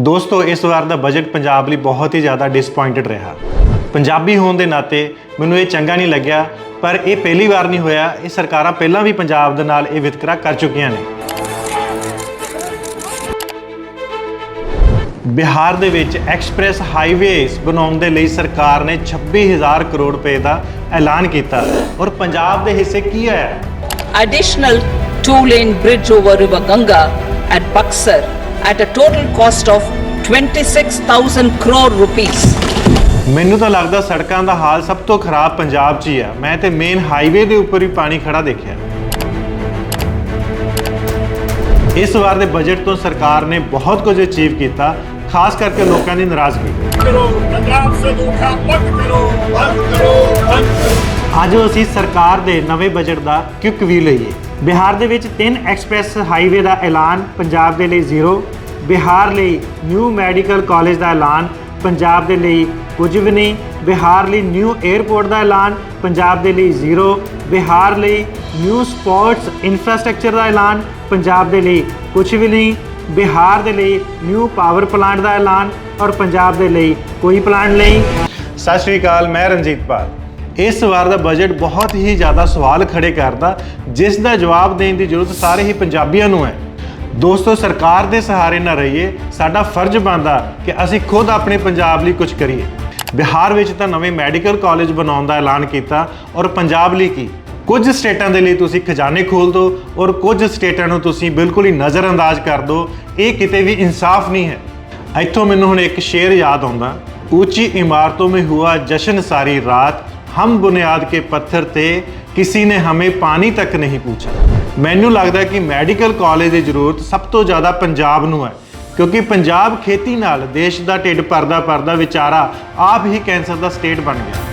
ਦੋਸਤੋ, ਇਸ ਵਾਰ ਦਾ ਬਜਟ ਪੰਜਾਬ ਲਈ ਬਹੁਤ ਹੀ ਜ਼ਿਆਦਾ ਡਿਸਪਾਇੰਟਡ ਰਿਹਾ। ਪੰਜਾਬੀ ਹੋਣ ਦੇ ਨਾਤੇ ਮੈਨੂੰ ਇਹ ਚੰਗਾ ਨਹੀਂ ਲੱਗਿਆ, ਪਰ ਇਹ ਪਹਿਲੀ ਵਾਰ ਨਹੀਂ ਹੋਇਆ। ਇਹ ਸਰਕਾਰਾਂ ਪਹਿਲਾਂ ਵੀ ਪੰਜਾਬ ਦੇ ਨਾਲ ਇਹ ਵਿਤਕਰਾ ਕਰ ਚੁੱਕੀਆਂ ਨੇ। ਬਿਹਾਰ ਦੇ ਵਿੱਚ ਐਕਸਪ੍ਰੈਸ ਹਾਈਵੇਜ਼ ਬਣਾਉਣ ਦੇ ਲਈ ਸਰਕਾਰ ਨੇ 26000 ਕਰੋੜ ਰੁਪਏ ਦਾ ਐਲਾਨ ਕੀਤਾ। ਔਰ ਪੰਜਾਬ ਦੇ ਹਿੱਸੇ ਕੀ ਹੈ? Additional two-lane bridge over River Ganga at Buxar. at a total cost of 26000 crore rupees. ਮੈਨੂੰ ਤਾਂ ਲੱਗਦਾ ਸੜਕਾਂ ਦਾ ਹਾਲ ਸਭ ਤੋਂ ਖਰਾਬ ਪੰਜਾਬ 'ਚ ਹੀ ਆ ਮੈਂ ਤੇ ਮੇਨ ਹਾਈਵੇ ਦੇ ਉੱਪਰ ਹੀ ਪਾਣੀ ਖੜਾ ਦੇਖਿਆ। ਇਸ ਵਾਰ ਦੇ ਬਜਟ ਤੋਂ ਸਰਕਾਰ ਨੇ ਬਹੁਤ ਕੁਝ ਅਚੀਵ ਕੀਤਾ, ਖਾਸ ਕਰਕੇ ਲੋਕਾਂ ਦੀ ਨਾਰਾਜ਼ਗੀ। ਕਰੋ ਪੰਜਾਬ ਸੇ ਧੋਖਾ ਬੰਦ ਕਰੋ ਬੰਦ ਕਰੋ ਅੱਜ ਅਸੀਂ ਸਰਕਾਰ ਦੇ ਨਵੇਂ ਬਜਟ ਦਾ ਕਿਉਂ ਵੀ ਲਈਏ। ਬਿਹਾਰ ਦੇ ਵਿੱਚ ਤਿੰਨ ਐਕਸਪ੍ਰੈਸ ਹਾਈਵੇ ਦਾ ਐਲਾਨ ਪੰਜਾਬ ਦੇ ਲਈ ਜ਼ੀਰੋ। ਬਿਹਾਰ ਲਈ ਨਿਊ ਮੈਡੀਕਲ ਕਾਲਜ ਦਾ ਐਲਾਨ ਪੰਜਾਬ ਦੇ ਲਈ ਕੁਝ ਵੀ ਨਹੀਂ। ਬਿਹਾਰ ਲਈ ਨਿਊ 에ਅਰਪੋਰਟ ਦਾ ਐਲਾਨ ਪੰਜਾਬ ਦੇ ਲਈ ਜ਼ੀਰੋ। ਬਿਹਾਰ ਲਈ ਨਿਊ ਸਪੋਰਟਸ ਇਨਫਰਾਸਟ੍ਰਕਚਰ ਦਾ ਐਲਾਨ ਪੰਜਾਬ ਦੇ ਲਈ ਕੁਝ ਵੀ ਨਹੀਂ। ਬਿਹਾਰ ਦੇ ਲਈ ਨਿਊ ਪਾਵਰ ਪਲਾਂਟ ਦਾ ਐਲਾਨ ਔਰ ਪੰਜਾਬ ਦੇ ਲਈ ਕੋਈ ਪਲਾਂਟ ਨਹੀਂ। ਸਤਿ ਸ਼੍ਰੀ ਅਕਾਲ, ਮੈਂ ਰਣਜੀਤ ਪਾਲ। ਇਸ ਵਾਰ ਦਾ ਬਜਟ ਬਹੁਤ ਹੀ ਜ਼ਿਆਦਾ ਸਵਾਲ ਖੜੇ ਕਰਦਾ, ਜਿਸ ਦਾ ਜਵਾਬ ਦੇਣ ਦੀ ਜ਼ਰੂਰਤ ਸਾਰੇ ਹੀ ਪੰਜਾਬੀਆਂ ਨੂੰ ਹੈ। ਦੋਸਤੋ, ਸਰਕਾਰ ਦੇ ਸਹਾਰੇ ਨਾ ਰਹੀਏ, ਸਾਡਾ ਫਰਜ਼ ਬਣਦਾ ਕਿ ਅਸੀਂ ਖੁਦ ਆਪਣੇ ਪੰਜਾਬ ਲਈ ਕੁਝ ਕਰੀਏ। ਬਿਹਾਰ ਵਿੱਚ ਤਾਂ ਨਵੇਂ ਮੈਡੀਕਲ ਕਾਲਜ ਬਣਾਉਣ ਦਾ ਐਲਾਨ ਕੀਤਾ, ਔਰ ਪੰਜਾਬ ਲਈ ਕੀ? ਕੁਝ ਸਟੇਟਾਂ ਦੇ ਲਈ ਤੁਸੀਂ ਖਜ਼ਾਨੇ ਖੋਲ ਦਿਓ, ਔਰ ਕੁਝ ਸਟੇਟਾਂ ਨੂੰ ਤੁਸੀਂ ਬਿਲਕੁਲ ਹੀ ਨਜ਼ਰਅੰਦਾਜ਼ ਕਰ ਦਿਓ, ਇਹ ਕਿਤੇ ਵੀ ਇਨਸਾਫ ਨਹੀਂ ਹੈ। ਇੱਥੋਂ ਮੈਨੂੰ ਹੁਣ ਇੱਕ ਸ਼ੇਰ ਯਾਦ ਆਉਂਦਾ, ਉੱਚੀ ਇਮਾਰਤੋਂ ਮੇ ਹੁਆ ਜਸ਼ਨ ਸਾਰੀ ਰਾਤ ਹਮ ਬੁਨਿਆਦ ਕੇ ਪੱਥਰ ਤੇ ਕਿਸੇ ਨੇ ਹਮੇ ਪਾਣੀ ਤੱਕ ਨਹੀਂ ਪੁੱਛਿਆ। ਮੈਨੂੰ ਲੱਗਦਾ ਕਿ ਮੈਡੀਕਲ ਕਾਲਜ ਦੀ ਜ਼ਰੂਰਤ ਸਭ ਤੋਂ ਜ਼ਿਆਦਾ ਪੰਜਾਬ ਨੂੰ ਹੈ, ਕਿਉਂਕਿ ਪੰਜਾਬ ਖੇਤੀ ਨਾਲ ਦੇਸ਼ ਦਾ ਢਿੱਡ ਭਰਦਾ ਭਰਦਾ ਵਿਚਾਰਾ ਆਪ ਹੀ ਕੈਂਸਰ ਦਾ ਸਟੇਟ ਬਣ ਗਿਆ।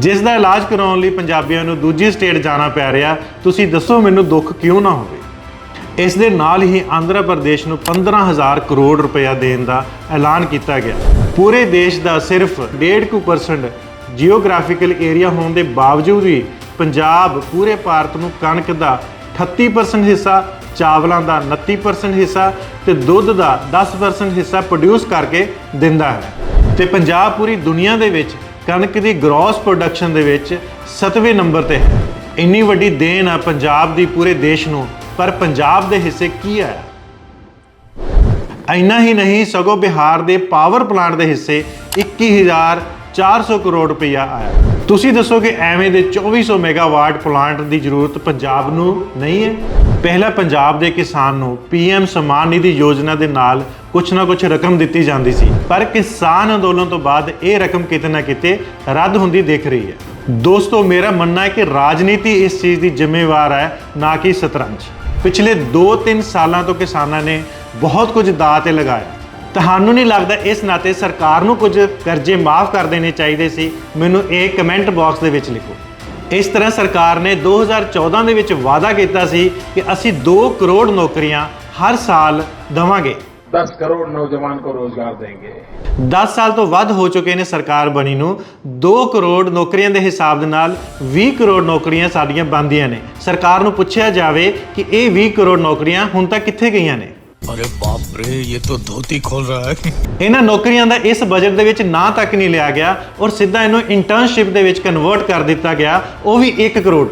ਜਿਸ ਦਾ ਇਲਾਜ ਕਰਾਉਣ ਲਈ ਪੰਜਾਬੀਆਂ ਨੂੰ ਦੂਜੀ ਸਟੇਟ ਜਾਣਾ ਪੈ ਰਿਹਾ, ਤੁਸੀਂ ਦੱਸੋ ਮੈਨੂੰ ਦੁੱਖ ਕਿਉਂ ਨਾ ਹੋਵੇ? ਇਸ ਦੇ ਨਾਲ ਹੀ ਆਂਧਰਾ ਪ੍ਰਦੇਸ਼ ਨੂੰ 15000 ਕਰੋੜ ਰੁਪਇਆ ਦੇਣ ਦਾ ਐਲਾਨ ਕੀਤਾ ਗਿਆ। ਪੂਰੇ ਦੇਸ਼ ਦਾ ਸਿਰਫ 1.5% ਜੀਓਗ੍ਰਾਫੀਕਲ ਏਰੀਆ ਹੋਣ ਦੇ ਬਾਵਜੂਦ ਵੀ ਪੰਜਾਬ ਪੂਰੇ ਭਾਰਤ ਨੂੰ ਕਣਕ ਦਾ 38% ਹਿੱਸਾ, ਚਾਵਲਾਂ ਦਾ 29% ਹਿੱਸਾ ਤੇ ਦੁੱਧ ਦਾ 10% ਹਿੱਸਾ ਪ੍ਰੋਡਿਊਸ ਕਰਕੇ ਦਿੰਦਾ ਹੈ। ਤੇ ਪੰਜਾਬ ਪੂਰੀ ਦੁਨੀਆ ਦੇ ਵਿੱਚ ਕਣਕ ਦੀ ਗ੍ਰੋਸ ਪ੍ਰੋਡਕਸ਼ਨ ਦੇ ਵਿੱਚ 7ਵੇਂ ਨੰਬਰ ਤੇ ਹੈ। ਇੰਨੀ ਵੱਡੀ ਦੇਣ ਆ ਪੰਜਾਬ ਦੀ ਪੂਰੇ ਦੇਸ਼ ਨੂੰ। ਪਰ ਪੰਜਾਬ ਦੇ ਹਿੱਸੇ ਕੀ ਆਇਆ ਇੰਨਾ ਹੀ ਨਹੀਂ, ਸਗੋਂ ਬਿਹਾਰ ਦੇ ਪਾਵਰ ਪਲਾਂਟ ਦੇ ਹਿੱਸੇ 21400 ਕਰੋੜ ਰੁਪਇਆ ਆਇਆ। ਤੁਸੀਂ ਦੱਸੋ ਕਿ ਐਵੇਂ ਦੇ 2400 ਮੈਗਾਵਾਟ ਪਲਾਂਟ ਦੀ ਜ਼ਰੂਰਤ ਪੰਜਾਬ ਨੂੰ ਨਹੀਂ ਹੈ? ਪਹਿਲਾਂ ਪੰਜਾਬ ਦੇ ਕਿਸਾਨ ਨੂੰ ਪੀਐਮ ਸਮਾਨ ਨਿਧੀ ਯੋਜਨਾ ਦੇ ਨਾਲ ਕੁਛ ਨਾ ਕੁਛ ਰਕਮ ਦਿੱਤੀ ਜਾਂਦੀ ਸੀ। ਪਰ ਕਿਸਾਨ ਅੰਦੋਲਨ ਤੋਂ ਬਾਅਦ ਇਹ ਰਕਮ ਕਿਤੇ ਨਾ ਕਿਤੇ ਰੱਦ ਹੁੰਦੀ ਦਿਖ ਰਹੀ ਹੈ। ਦੋਸਤੋ, ਮੇਰਾ ਮੰਨਣਾ ਹੈ ਕਿ ਰਾਜਨੀਤੀ ਇਸ ਚੀਜ਼ ਦੀ ਜ਼ਿੰਮੇਵਾਰ ਹੈ, ਨਾ ਕਿ ਸ਼ਤਰੰਜ। ਪਿਛਲੇ 2-3 ਸਾਲਾਂ ਤੋਂ ਕਿਸਾਨਾਂ ਨੇ ਬਹੁਤ ਕੁਝ ਦਾਅ ਤੇ ਲਗਾਇਆ। ਤੁਹਾਨੂੰ ਨਹੀਂ ਲੱਗਦਾ ਇਸ ਨਾਤੇ ਸਰਕਾਰ ਨੂੰ ਕੁਝ ਕਰਜ਼ੇ ਮਾਫ ਕਰ ਦੇਣੇ ਚਾਹੀਦੇ ਸੀ? ਮੈਨੂੰ ਇਹ ਕਮੈਂਟ ਬਾਕਸ ਦੇ ਵਿੱਚ ਲਿਖੋ। ਇਸ ਤਰ੍ਹਾਂ ਸਰਕਾਰ ਨੇ 2014 ਦੇ ਵਿੱਚ ਵਾਅਦਾ ਕੀਤਾ ਸੀ ਕਿ ਅਸੀਂ 2 ਕਰੋੜ ਨੌਕਰੀਆਂ ਹਰ ਸਾਲ ਦਵਾਂਗੇ। 10 ਕਰੋੜ ਨੌਜਵਾਨ ਕੋ ਰੋਜ਼ਗਾਰ ਦੇਣਗੇ 10 ਸਾਲ ਤੋਂ ਵੱਧ ਹੋ ਚੁੱਕੇ ਨੇ ਸਰਕਾਰ ਬਣੀ ਨੂੰ 2 ਕਰੋੜ ਨੌਕਰੀਆਂ ਦੇ ਹਿਸਾਬ ਦੇ ਨਾਲ 20 ਕਰੋੜ ਨੌਕਰੀਆਂ ਸਾਡੀਆਂ ਬੰਦੀਆਂ ਨੇ ਸਰਕਾਰ ਨੂੰ ਪੁੱਛਿਆ ਜਾਵੇ ਕਿ ਇਹ 20 ਕਰੋੜ ਨੌਕਰੀਆਂ ਹੁਣ ਤੱਕ ਕਿੱਥੇ ਗਈਆਂ ਨੇ? ਅਰੇ ਬਾਪ ਰੇ ਇਹ ਤਾਂ ਧੋਤੀ ਖੋਲ ਰਹਾ ਹੈ ਇਹਨਾਂ ਨੌਕਰੀਆਂ ਦਾ ਇਸ ਬਜਟ ਦੇ ਵਿੱਚ ਨਾਂ ਤੱਕ ਨਹੀਂ ਲਿਆ ਗਿਆ ਔਰ ਸਿੱਧਾ ਇਹਨੂੰ ਇੰਟਰਨਸ਼ਿਪ ਦੇ ਵਿੱਚ ਕਨਵਰਟ ਕਰ ਦਿੱਤਾ ਗਿਆ ਉਹ ਵੀ 1 crore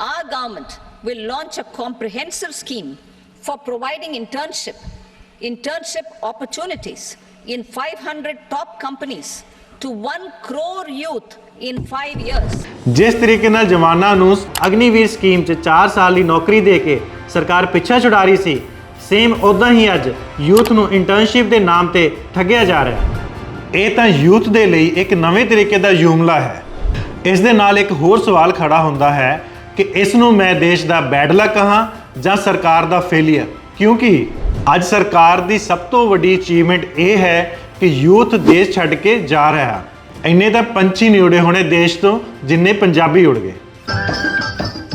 our government will launch a comprehensive scheme for providing internship internship opportunities in 500 top companies to 1 crore youth in 5 years. ਜਿਸ ਤਰੀਕੇ ਨਾਲ ਜਵਾਨਾਂ ਨੂੰ ਅਗਨੀਵੀਰ ਸਕੀਮ 'ਚ 4 ਸਾਲ ਦੀ ਨੌਕਰੀ ਦੇ ਕੇ ਸਰਕਾਰ ਪਿੱਛਾ ਛੁਡਾ ਰਹੀ ਸੀ ਸੇਮ ਉਦਾਂ ਹੀ ਅੱਜ ਯੂਥ ਨੂੰ ਇੰਟਰਨਸ਼ਿਪ ਦੇ ਨਾਮ ਤੇ ਠੱਗਿਆ ਜਾ ਰਿਹਾ ਹੈ। ਇਹ ਤਾਂ ਯੂਥ ਦੇ ਲਈ ਇੱਕ ਨਵੇਂ ਤਰੀਕੇ ਦਾ ਜੁਮਲਾ ਹੈ। ਇਸ ਦੇ ਨਾਲ ਇੱਕ ਹੋਰ ਸਵਾਲ ਖੜਾ ਹੁੰਦਾ ਹੈ ਕਿ ਇਸ ਨੂੰ ਮੈਂ ਦੇਸ਼ ਦਾ ਬੈਡ ਲੱਕ ਕਹਾਂ ਜਾਂ ਸਰਕਾਰ ਦਾ ਫੇਲਿਅਰ ਕਿਉਂਕਿ ਅੱਜ ਸਰਕਾਰ ਦੀ ਸਭ ਤੋਂ ਵੱਡੀ ਅਚੀਵਮੈਂਟ ਇਹ ਹੈ ਕਿ ਯੂਥ ਦੇਸ਼ ਛੱਡ ਕੇ ਜਾ ਰਿਹਾ ਇੰਨੇ ਤਾਂ ਪੰਛੀ ਨਹੀਂ ਉੜੇ ਹੋਣੇ ਦੇਸ਼ ਤੋਂ ਜਿੰਨੇ ਪੰਜਾਬੀ ਉੜ ਗਏ।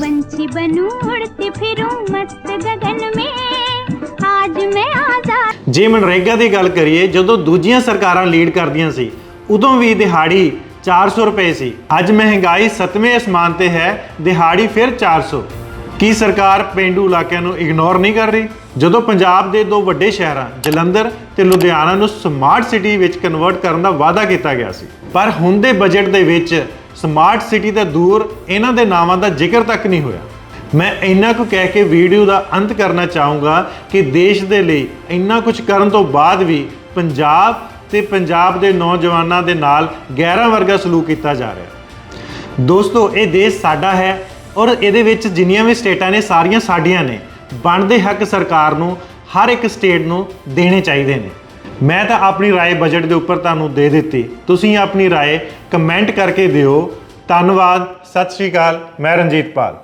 ਪੰਛੀ ਬਨੂ ਉੜਤੇ ਫਿਰੂ ਮਸਤ ਗगन ਮੇ। ਆਜ ਮੈਂ ਆਜ਼ਾਦ ਜੇ ਮਨਰੇਗਾ ਦੀ ਗੱਲ ਕਰੀਏ ਜਦੋਂ ਦੂਜੀਆਂ ਸਰਕਾਰਾਂ ਲੀਡ ਕਰਦੀਆਂ ਸੀ ਉਦੋਂ ਵੀ ਦਿਹਾੜੀ 400 ਰੁਪਏ ਸੀ। ਅੱਜ ਮਹਿੰਗਾਈ ਸਤਵੇਂ ਅਸਮਾਨ ਤੇ ਹੈ ਦਿਹਾੜੀ ਫਿਰ 400 ਕੀ ਸਰਕਾਰ ਪਿੰਡੂ ਇਲਾਕਿਆਂ ਨੂੰ ਇਗਨੋਰ ਨਹੀਂ ਕਰ ਰਹੀ? ਜਦੋਂ ਪੰਜਾਬ ਦੇ ਦੋ ਵੱਡੇ ਸ਼ਹਿਰਾਂ, ਜਲੰਧਰ ਤੇ ਲੁਧਿਆਣਾ ਨੂੰ ਸਮਾਰਟ ਸਿਟੀ ਵਿੱਚ ਕਨਵਰਟ ਕਰਨ ਦਾ ਵਾਅਦਾ ਕੀਤਾ ਗਿਆ ਸੀ, ਪਰ ਹੁਣ ਦੇ ਬਜਟ ਦੇ ਵਿੱਚ ਸਮਾਰਟ ਸਿਟੀ ਤੋਂ ਦੂਰ ਇਹਨਾਂ ਦੇ ਨਾਵਾਂ ਦਾ ਜ਼ਿਕਰ ਤੱਕ ਨਹੀਂ ਹੋਇਆ। ਮੈਂ ਇੰਨਾ ਕੁ ਕਹਿ ਕੇ ਵੀਡੀਓ ਦਾ ਅੰਤ ਕਰਨਾ ਚਾਹੂੰਗਾ ਕਿ ਦੇਸ਼ ਦੇ ਲਈ ਇੰਨਾ ਕੁਝ ਕਰਨ ਤੋਂ ਬਾਅਦ ਵੀ ਪੰਜਾਬ ਤੇ ਪੰਜਾਬ ਦੇ ਨੌਜਵਾਨਾਂ ਦੇ ਨਾਲ ਗੈਰਾਂ ਵਰਗਾ ਸਲੂਕ ਕੀਤਾ ਜਾ ਰਿਹਾ ਦੋਸਤੋ, ਇਹ ਦੇਸ਼ ਸਾਡਾ ਹੈ ਔਰ ਇਹਦੇ ਵਿੱਚ ਜਿੰਨੀਆਂ ਵੀ ਸਟੇਟਾਂ ਨੇ ਸਾਰੀਆਂ ਸਾਡੀਆਂ ਨੇ ਬਣਦੇ ਹੱਕ ਸਰਕਾਰ ਨੂੰ ਹਰ ਇੱਕ ਸਟੇਟ ਨੂੰ ਦੇਣੇ ਚਾਹੀਦੇ ਨੇ ਮੈਂ ਤਾਂ ਆਪਣੀ رائے ਬਜਟ ਦੇ ਉੱਪਰ ਤੁਹਾਨੂੰ ਦੇ ਦਿੱਤੀ ਤੁਸੀਂ ਆਪਣੀ رائے ਕਮੈਂਟ ਕਰਕੇ ਦਿਓ ਧੰਨਵਾਦ ਸਤਿ ਸ਼੍ਰੀ ਅਕਾਲ ਮੈਂ ਰਣਜੀਤ ਪਾਲ